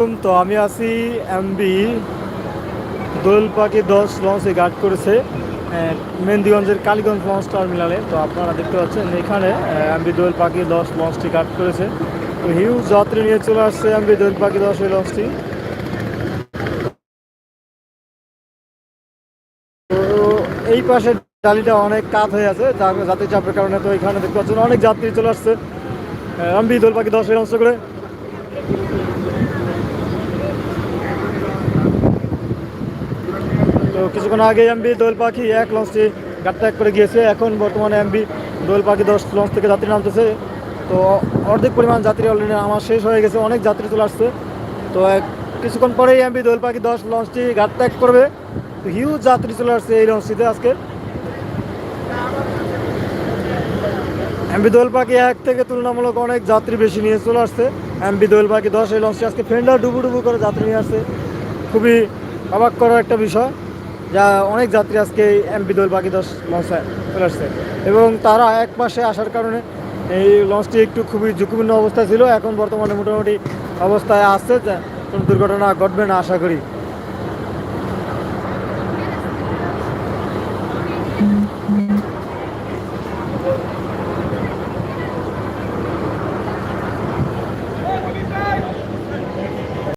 তো আমি আছি এমবি দোল পাখি দশ লঞ্চে গার্ড করেছে মেহেন্দিগঞ্জের কালীগঞ্জ লঞ্চ টার্মিনালে তো আপনারা দেখতে পাচ্ছেন এখানে এমবি দোল পাখি দশ লঞ্চটি গার্ড করেছে। তো হিউজ যাত্রী নিয়ে চলে আসছে এমবি দোল পাখি দশ এই লঞ্চটি এই পাশে ডালিটা অনেক কাত হয়ে আছে যাত্রী চাপের কারণে তো এখানে দেখতে পাচ্ছেন অনেক যাত্রী চলে আসছে এমবি দোল পাখি দশ এই লঞ্চ করে। তো কিছুক্ষণ আগে এমবি দোয়েল পাখি এক লঞ্চটি গাট্যাক করে গিয়েছে। এখন বর্তমানে এমবি দোয়েল পাখি দশ লঞ্চ থেকে যাত্রী নামতেছে। তো অর্ধেক পরিমাণ যাত্রী অলরেডি আমার শেষ হয়ে গেছে, অনেক যাত্রী চলে আসছে। তো কিছুক্ষণ পরেই এমবি দোয়েল পাখি দশ লঞ্চটি ত্যাগ করবে। তো হিউজ যাত্রী চলে আসছে এই লঞ্চটিতে আজকে। এমবি দোয়েল পাখি এক থেকে তুলনামূলক অনেক যাত্রী বেশি নিয়ে চলে আসছে। এমবি দোয়েল পাখি দশ এই লঞ্চটি আজকে ফ্রেন্ডরা ডুবু ডুবু করে যাত্রী নিয়ে আসছে। খুবই অবাক করার একটা বিষয়। যা অনেক যাত্রী আজকে এমপি দোল পাখি দশ লঞ্চে চলে আসছে। এবং তারা এক পাশে আসার কারণে এই লঞ্চটি একটু খুবই ঝুঁকিপূর্ণ অবস্থায় ছিল। এখন বর্তমানে মোটামুটি অবস্থায় আসছে কোনো দুর্ঘটনা ঘটবে না আশা করি।